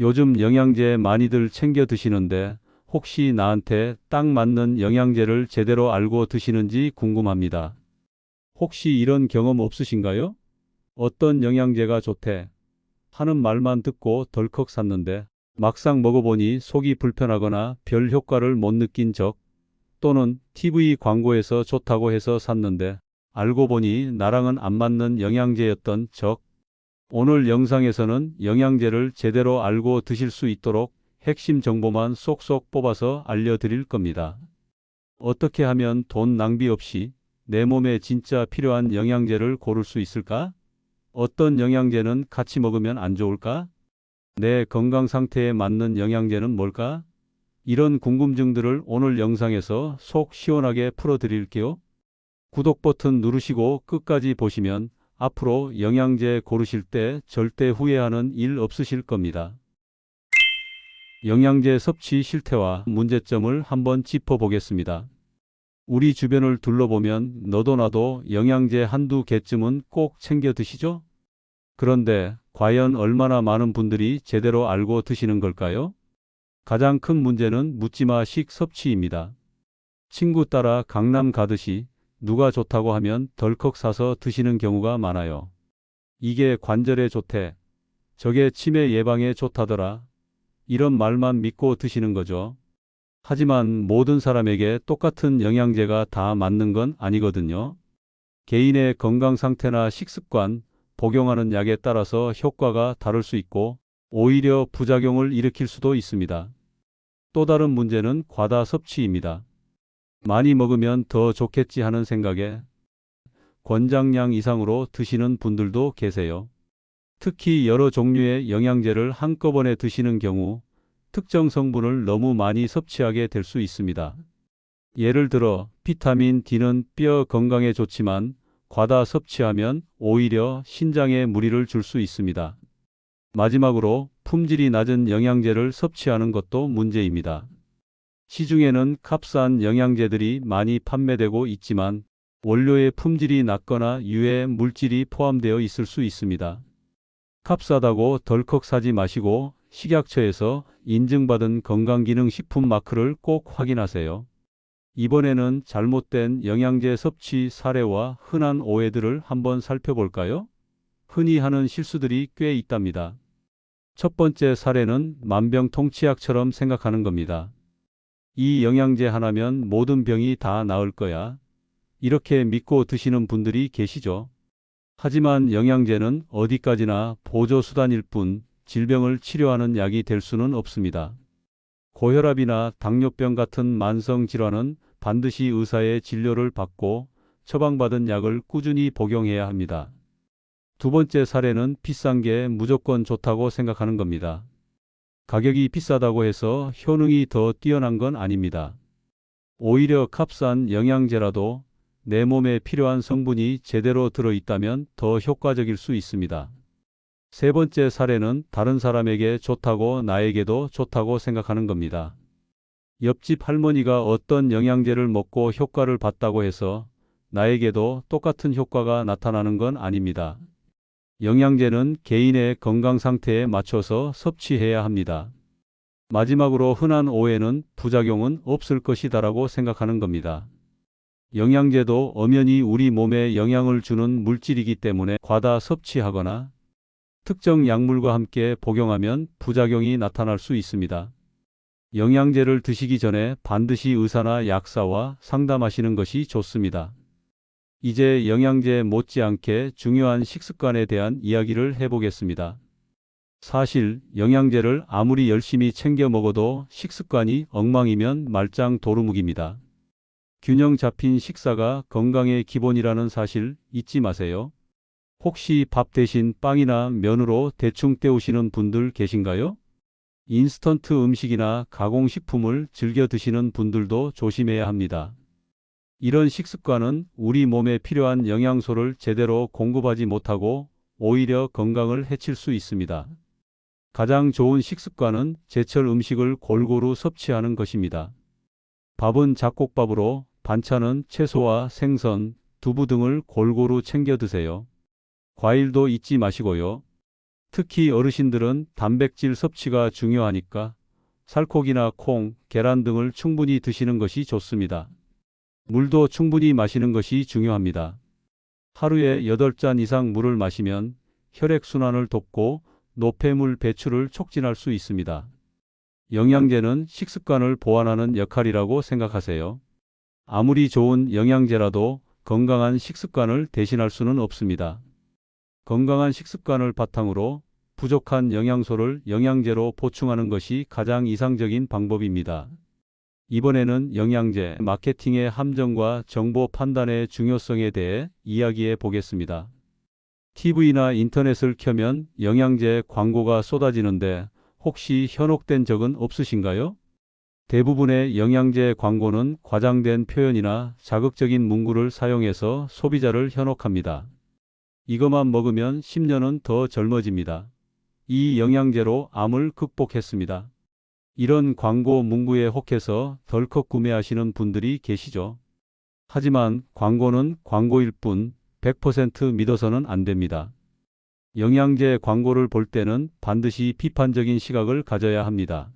요즘 영양제 많이들 챙겨 드시는데 혹시 나한테 딱 맞는 영양제를 제대로 알고 드시는지 궁금합니다. 혹시 이런 경험 없으신가요? 어떤 영양제가 좋대? 하는 말만 듣고 덜컥 샀는데 막상 먹어보니 속이 불편하거나 별 효과를 못 느낀 적 또는 TV 광고에서 좋다고 해서 샀는데 알고 보니 나랑은 안 맞는 영양제였던 적 오늘 영상에서는 영양제를 제대로 알고 드실 수 있도록 핵심 정보만 쏙쏙 뽑아서 알려드릴 겁니다. 어떻게 하면 돈 낭비 없이 내 몸에 진짜 필요한 영양제를 고를 수 있을까? 어떤 영양제는 같이 먹으면 안 좋을까? 내 건강 상태에 맞는 영양제는 뭘까? 이런 궁금증들을 오늘 영상에서 속 시원하게 풀어드릴게요. 구독 버튼 누르시고 끝까지 보시면 앞으로 영양제 고르실 때 절대 후회하는 일 없으실 겁니다. 영양제 섭취 실태와 문제점을 한번 짚어보겠습니다. 우리 주변을 둘러보면 너도 나도 영양제 한두 개쯤은 꼭 챙겨 드시죠? 그런데 과연 얼마나 많은 분들이 제대로 알고 드시는 걸까요? 가장 큰 문제는 묻지마식 섭취입니다. 친구 따라 강남 가듯이 누가 좋다고 하면 덜컥 사서 드시는 경우가 많아요. 이게 관절에 좋대. 저게 치매 예방에 좋다더라. 이런 말만 믿고 드시는 거죠. 하지만 모든 사람에게 똑같은 영양제가 다 맞는 건 아니거든요. 개인의 건강 상태나 식습관, 복용하는 약에 따라서 효과가 다를 수 있고 오히려 부작용을 일으킬 수도 있습니다. 또 다른 문제는 과다 섭취입니다. 많이 먹으면 더 좋겠지 하는 생각에 권장량 이상으로 드시는 분들도 계세요. 특히 여러 종류의 영양제를 한꺼번에 드시는 경우 특정 성분을 너무 많이 섭취하게 될 수 있습니다. 예를 들어 비타민 D는 뼈 건강에 좋지만 과다 섭취하면 오히려 신장에 무리를 줄 수 있습니다. 마지막으로 품질이 낮은 영양제를 섭취하는 것도 문제입니다. 시중에는 값싼 영양제들이 많이 판매되고 있지만 원료의 품질이 낮거나 유해 물질이 포함되어 있을 수 있습니다. 값싸다고 덜컥 사지 마시고 식약처에서 인증받은 건강기능식품 마크를 꼭 확인하세요. 이번에는 잘못된 영양제 섭취 사례와 흔한 오해들을 한번 살펴볼까요? 흔히 하는 실수들이 꽤 있답니다. 첫 번째 사례는 만병통치약처럼 생각하는 겁니다. 이 영양제 하나면 모든 병이 다 나을 거야. 이렇게 믿고 드시는 분들이 계시죠. 하지만 영양제는 어디까지나 보조수단일 뿐 질병을 치료하는 약이 될 수는 없습니다. 고혈압이나 당뇨병 같은 만성 질환은 반드시 의사의 진료를 받고 처방받은 약을 꾸준히 복용해야 합니다. 두 번째 사례는 비싼 게 무조건 좋다고 생각하는 겁니다. 가격이 비싸다고 해서 효능이 더 뛰어난 건 아닙니다. 오히려 값싼 영양제라도 내 몸에 필요한 성분이 제대로 들어있다면 더 효과적일 수 있습니다. 세 번째 사례는 다른 사람에게 좋다고 나에게도 좋다고 생각하는 겁니다. 옆집 할머니가 어떤 영양제를 먹고 효과를 봤다고 해서 나에게도 똑같은 효과가 나타나는 건 아닙니다. 영양제는 개인의 건강 상태에 맞춰서 섭취해야 합니다. 마지막으로 흔한 오해는 부작용은 없을 것이다 라고 생각하는 겁니다. 영양제도 엄연히 우리 몸에 영향을 주는 물질이기 때문에 과다 섭취하거나 특정 약물과 함께 복용하면 부작용이 나타날 수 있습니다. 영양제를 드시기 전에 반드시 의사나 약사와 상담하시는 것이 좋습니다. 이제 영양제 못지않게 중요한 식습관에 대한 이야기를 해보겠습니다. 사실 영양제를 아무리 열심히 챙겨 먹어도 식습관이 엉망이면 말짱 도루묵입니다. 균형 잡힌 식사가 건강의 기본이라는 사실 잊지 마세요. 혹시 밥 대신 빵이나 면으로 대충 때우시는 분들 계신가요? 인스턴트 음식이나 가공식품을 즐겨 드시는 분들도 조심해야 합니다. 이런 식습관은 우리 몸에 필요한 영양소를 제대로 공급하지 못하고 오히려 건강을 해칠 수 있습니다. 가장 좋은 식습관은 제철 음식을 골고루 섭취하는 것입니다. 밥은 잡곡밥으로, 반찬은 채소와 생선, 두부 등을 골고루 챙겨 드세요. 과일도 잊지 마시고요. 특히 어르신들은 단백질 섭취가 중요하니까 살코기나 콩, 계란 등을 충분히 드시는 것이 좋습니다. 물도 충분히 마시는 것이 중요합니다. 하루에 8잔 이상 물을 마시면 혈액순환을 돕고 노폐물 배출을 촉진할 수 있습니다. 영양제는 식습관을 보완하는 역할이라고 생각하세요. 아무리 좋은 영양제라도 건강한 식습관을 대신할 수는 없습니다. 건강한 식습관을 바탕으로 부족한 영양소를 영양제로 보충하는 것이 가장 이상적인 방법입니다. 이번에는 영양제 마케팅의 함정과 정보 판단의 중요성에 대해 이야기해 보겠습니다. TV나 인터넷을 켜면 영양제 광고가 쏟아지는데 혹시 현혹된 적은 없으신가요? 대부분의 영양제 광고는 과장된 표현이나 자극적인 문구를 사용해서 소비자를 현혹합니다. 이것만 먹으면 10년은 더 젊어집니다. 이 영양제로 암을 극복했습니다. 이런 광고 문구에 혹해서 덜컥 구매하시는 분들이 계시죠. 하지만 광고는 광고일 뿐 100% 믿어서는 안 됩니다. 영양제 광고를 볼 때는 반드시 비판적인 시각을 가져야 합니다.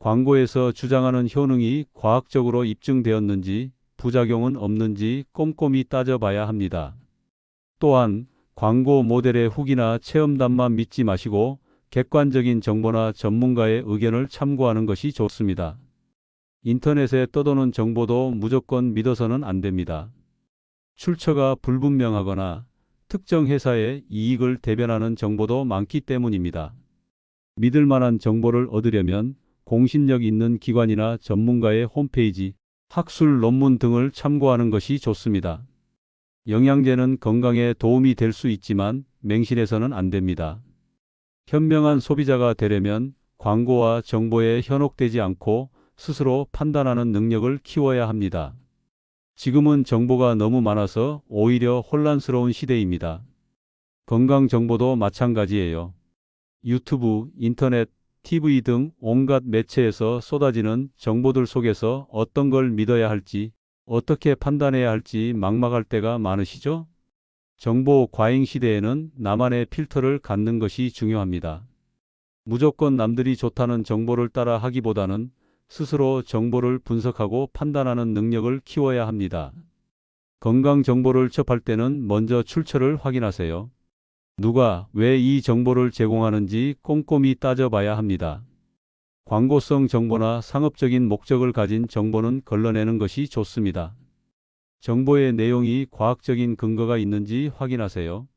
광고에서 주장하는 효능이 과학적으로 입증되었는지 부작용은 없는지 꼼꼼히 따져봐야 합니다. 또한 광고 모델의 후기나 체험담만 믿지 마시고 객관적인 정보나 전문가의 의견을 참고하는 것이 좋습니다. 인터넷에 떠도는 정보도 무조건 믿어서는 안 됩니다. 출처가 불분명하거나 특정 회사의 이익을 대변하는 정보도 많기 때문입니다. 믿을 만한 정보를 얻으려면 공신력 있는 기관이나 전문가의 홈페이지, 학술 논문 등을 참고하는 것이 좋습니다. 영양제는 건강에 도움이 될 수 있지만 맹신해서는 안 됩니다. 현명한 소비자가 되려면 광고와 정보에 현혹되지 않고 스스로 판단하는 능력을 키워야 합니다. 지금은 정보가 너무 많아서 오히려 혼란스러운 시대입니다. 건강 정보도 마찬가지예요. 유튜브, 인터넷, TV 등 온갖 매체에서 쏟아지는 정보들 속에서 어떤 걸 믿어야 할지, 어떻게 판단해야 할지 막막할 때가 많으시죠? 정보 과잉 시대에는 나만의 필터를 갖는 것이 중요합니다. 무조건 남들이 좋다는 정보를 따라 하기보다는 스스로 정보를 분석하고 판단하는 능력을 키워야 합니다. 건강 정보를 접할 때는 먼저 출처를 확인하세요. 누가 왜 이 정보를 제공하는지 꼼꼼히 따져봐야 합니다. 광고성 정보나 상업적인 목적을 가진 정보는 걸러내는 것이 좋습니다. 정보의 내용이 과학적인 근거가 있는지 확인하세요.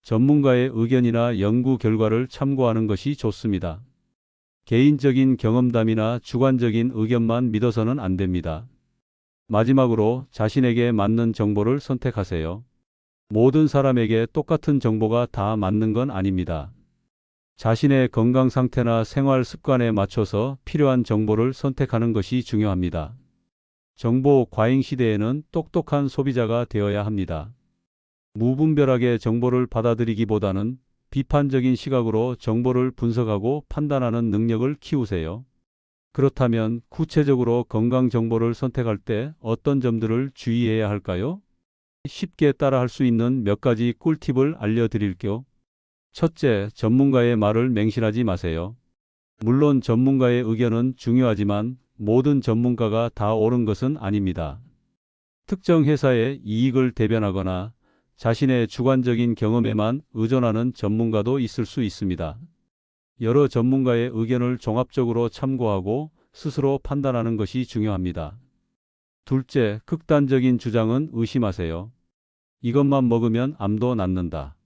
전문가의 의견이나 연구 결과를 참고하는 것이 좋습니다. 개인적인 경험담이나 주관적인 의견만 믿어서는 안 됩니다. 마지막으로 자신에게 맞는 정보를 선택하세요. 모든 사람에게 똑같은 정보가 다 맞는 건 아닙니다. 자신의 건강 상태나 생활 습관에 맞춰서 필요한 정보를 선택하는 것이 중요합니다. 정보 과잉 시대에는 똑똑한 소비자가 되어야 합니다. 무분별하게 정보를 받아들이기보다는 비판적인 시각으로 정보를 분석하고 판단하는 능력을 키우세요. 그렇다면 구체적으로 건강 정보를 선택할 때 어떤 점들을 주의해야 할까요? 쉽게 따라할 수 있는 몇 가지 꿀팁을 알려드릴게요. 첫째, 전문가의 말을 맹신하지 마세요. 물론 전문가의 의견은 중요하지만 모든 전문가가 다 옳은 것은 아닙니다. 특정 회사의 이익을 대변하거나 자신의 주관적인 경험에만 의존하는 전문가도 있을 수 있습니다. 여러 전문가의 의견을 종합적으로 참고하고 스스로 판단하는 것이 중요합니다. 둘째, 극단적인 주장은 의심하세요. 이것만 먹으면 암도 낫는다.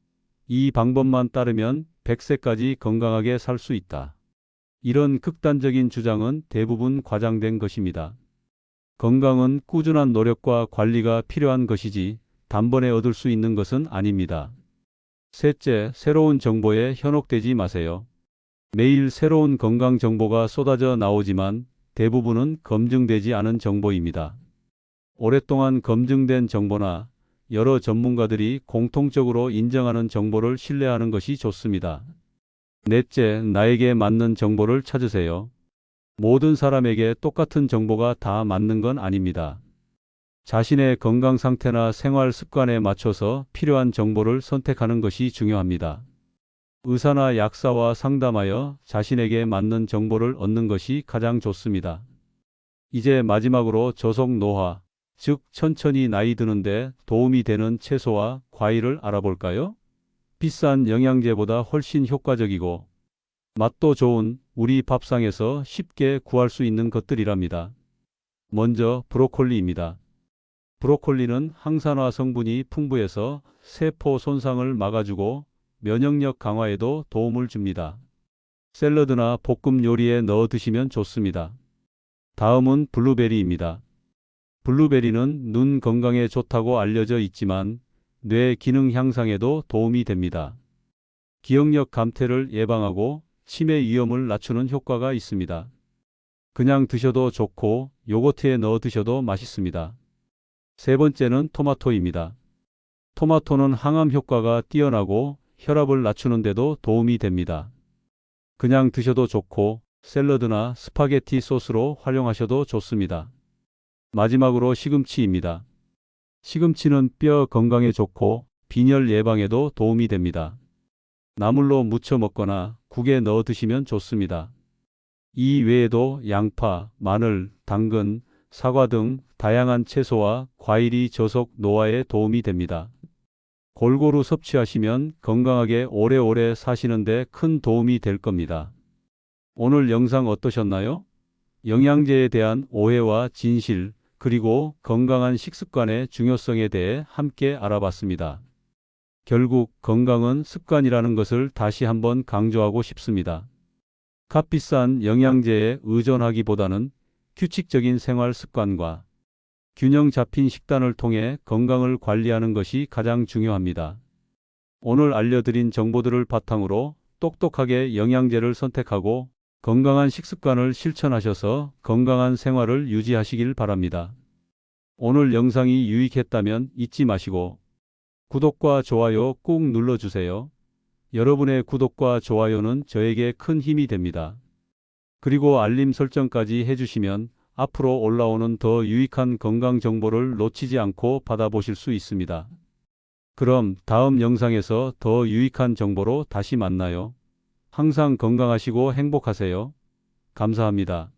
이 방법만 따르면 100세까지 건강하게 살 수 있다. 이런 극단적인 주장은 대부분 과장된 것입니다. 건강은 꾸준한 노력과 관리가 필요한 것이지 단번에 얻을 수 있는 것은 아닙니다. 셋째, 새로운 정보에 현혹되지 마세요. 매일 새로운 건강 정보가 쏟아져 나오지만 대부분은 검증되지 않은 정보입니다. 오랫동안 검증된 정보나 여러 전문가들이 공통적으로 인정하는 정보를 신뢰하는 것이 좋습니다. 넷째, 나에게 맞는 정보를 찾으세요. 모든 사람에게 똑같은 정보가 다 맞는 건 아닙니다. 자신의 건강 상태나 생활 습관에 맞춰서 필요한 정보를 선택하는 것이 중요합니다. 의사나 약사와 상담하여 자신에게 맞는 정보를 얻는 것이 가장 좋습니다. 이제 마지막으로 저속 노화, 즉 천천히 나이 드는데 도움이 되는 채소와 과일을 알아볼까요? 비싼 영양제보다 훨씬 효과적이고 맛도 좋은 우리 밥상에서 쉽게 구할 수 있는 것들이랍니다. 먼저 브로콜리입니다. 브로콜리는 항산화 성분이 풍부해서 세포 손상을 막아주고 면역력 강화에도 도움을 줍니다. 샐러드나 볶음 요리에 넣어 드시면 좋습니다. 다음은 블루베리입니다. 블루베리는 눈 건강에 좋다고 알려져 있지만 뇌 기능 향상에도 도움이 됩니다. 기억력 감퇴를 예방하고 치매 위험을 낮추는 효과가 있습니다. 그냥 드셔도 좋고 요거트에 넣어 드셔도 맛있습니다. 세 번째는 토마토입니다. 토마토는 항암 효과가 뛰어나고 혈압을 낮추는 데도 도움이 됩니다. 그냥 드셔도 좋고 샐러드나 스파게티 소스로 활용하셔도 좋습니다. 마지막으로 시금치입니다. 시금치는 뼈 건강에 좋고 빈혈 예방에도 도움이 됩니다. 나물로 무쳐 먹거나 국에 넣어 드시면 좋습니다. 이 외에도 양파, 마늘, 당근, 사과 등 다양한 채소와 과일이 저속 노화에 도움이 됩니다. 골고루 섭취하시면 건강하게 오래오래 사시는데 큰 도움이 될 겁니다. 오늘 영상 어떠셨나요? 영양제에 대한 오해와 진실, 그리고 건강한 식습관의 중요성에 대해 함께 알아봤습니다. 결국 건강은 습관이라는 것을 다시 한번 강조하고 싶습니다. 값비싼 영양제에 의존하기보다는 규칙적인 생활 습관과 균형 잡힌 식단을 통해 건강을 관리하는 것이 가장 중요합니다. 오늘 알려드린 정보들을 바탕으로 똑똑하게 영양제를 선택하고 건강한 식습관을 실천하셔서 건강한 생활을 유지하시길 바랍니다. 오늘 영상이 유익했다면 잊지 마시고 구독과 좋아요 꾹 눌러주세요. 여러분의 구독과 좋아요는 저에게 큰 힘이 됩니다. 그리고 알림 설정까지 해주시면 앞으로 올라오는 더 유익한 건강 정보를 놓치지 않고 받아보실 수 있습니다. 그럼 다음 영상에서 더 유익한 정보로 다시 만나요. 항상 건강하시고 행복하세요. 감사합니다.